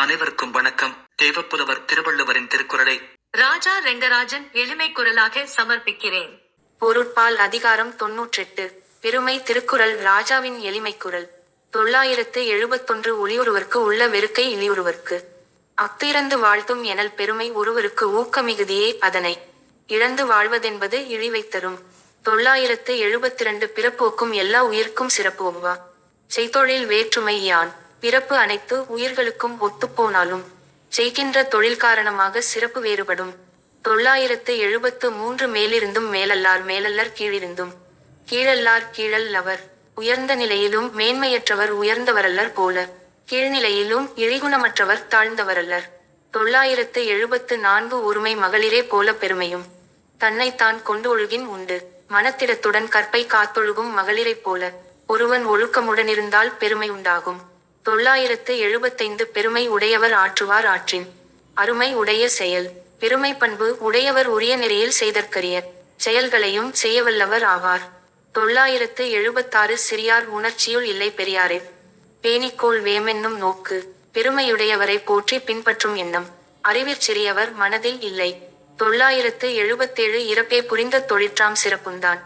அனைவருக்கும் வணக்கம். தேவப்புலவர் திருவள்ளுவரின் திருக்குறளை ராஜா ரெங்கராஜன் எளிமை குரலாக சமர்ப்பிக்கிறேன். பொருட்பால் அதிகாரம் தொன்னூற்றெட்டு. பெருமை திருக்குறள் ராஜாவின் எளிமை குரல். தொள்ளாயிரத்து எழுபத்தொன்று ஒளியொருவர்க்கு உள்ள வெறுக்கை இழியொருவர்க்கு. அத்திறந்து வாழ்த்தும் எனல் பெருமை ஒருவருக்கு ஊக்கமிகுதியே அதனை. இழந்து வாழ்வதென்பது இழிவைத் தரும். தொள்ளாயிரத்து எழுபத்திரண்டு பிறப்போக்கும் எல்லா உயிர்க்கும் சிறப்பு ஒவ்வா. செய்தொழில் வேற்றுமை யான். பிறப்பு அனைத்து உயிர்களுக்கும் ஒத்துப்போனாலும் செய்கின்ற தொழில் காரணமாக சிறப்பு வேறுபடும். தொள்ளாயிரத்து எழுபத்து மூன்று மேலிருந்தும் மேலல்லார் மேலல்லர் கீழிருந்தும். கீழல்லார் கீழல்லவர் உயர்ந்த நிலையிலும் மேன்மையற்றவர் உயர்ந்தவரல்லர் போல கீழ்நிலையிலும் இழிகுணமற்றவர் தாழ்ந்தவரல்லர். தொள்ளாயிரத்து எழுபத்து நான்கு ஒருமை மகளிரே போல பெருமையும். தன்னைத்தான் கொண்டு ஒழுகின் உண்டு. மனத்திடத்துடன் கற்பை காத்தொழுகும் மகளிரைப் போல ஒருவன் ஒழுக்கமுடனிருந்தால் பெருமை உண்டாகும். தொள்ளாயிரத்து எழுபத்தைந்து பெருமை உடையவர் ஆற்றுவார் ஆற்றின். அருமை உடைய செயல். பெருமை பண்பு உடையவர் உரிய நெறியில் செய்தற்கரியர் செயல்களையும் செய்யவல்லவர் ஆவார். தொள்ளாயிரத்து எழுபத்தாறு சிறியார் உணர்ச்சியுள் இல்லை பெரியாரே. பேணிக்கோள் வேமென்னும் நோக்கு. பெருமையுடையவரை போற்றி பின்பற்றும் எண்ணம். அறிவிற் சிறியவர் மனதில் இல்லை. தொள்ளாயிரத்து எழுபத்தேழு இறப்பே புரிந்த தொழிற்றாம் சிறப்புந்தான்.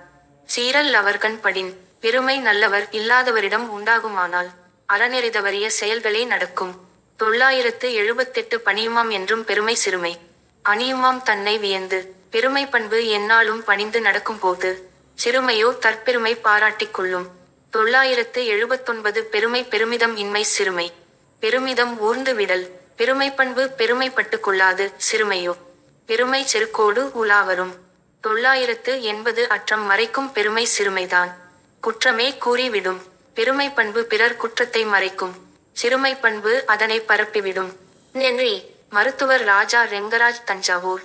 சீரல் அவர்கண் படின். பெருமை நல்லவர் இல்லாதவரிடம் உண்டாகுமானால். அறநெறிதவறிய செயல்களே நடக்கும். தொள்ளாயிரத்து எழுபத்தெட்டு பணியுமாம் என்றும் பெருமை சிறுமை. அணியுமாம் தன்னை வியந்து. பெருமை பண்பு என்னாலும் பணிந்து நடக்கும் போது சிறுமையோ தற்பெருமை பாராட்டிக் கொள்ளும். தொள்ளாயிரத்து எழுபத்தொன்பது பெருமை பெருமிதம் இன்மை சிறுமை. பெருமிதம் ஊர்ந்து விடல். பெருமை பண்பு பெருமைப்பட்டு கொள்ளாது சிறுமையோ. பெருமை செருக்கோடு உலாவரும் தொள்ளாயிரத்து எண்பது அற்றம் மறைக்கும் பெருமை சிறுமைதான். குற்றமே கூறிவிடும். பெருமை பண்பு பிறர் குற்றத்தை மறைக்கும். சிறுமை பண்பு அதனை பரப்பிவிடும். நன்றி. மருத்துவர் ராஜா ரெங்கராஜ் தஞ்சாவூர்.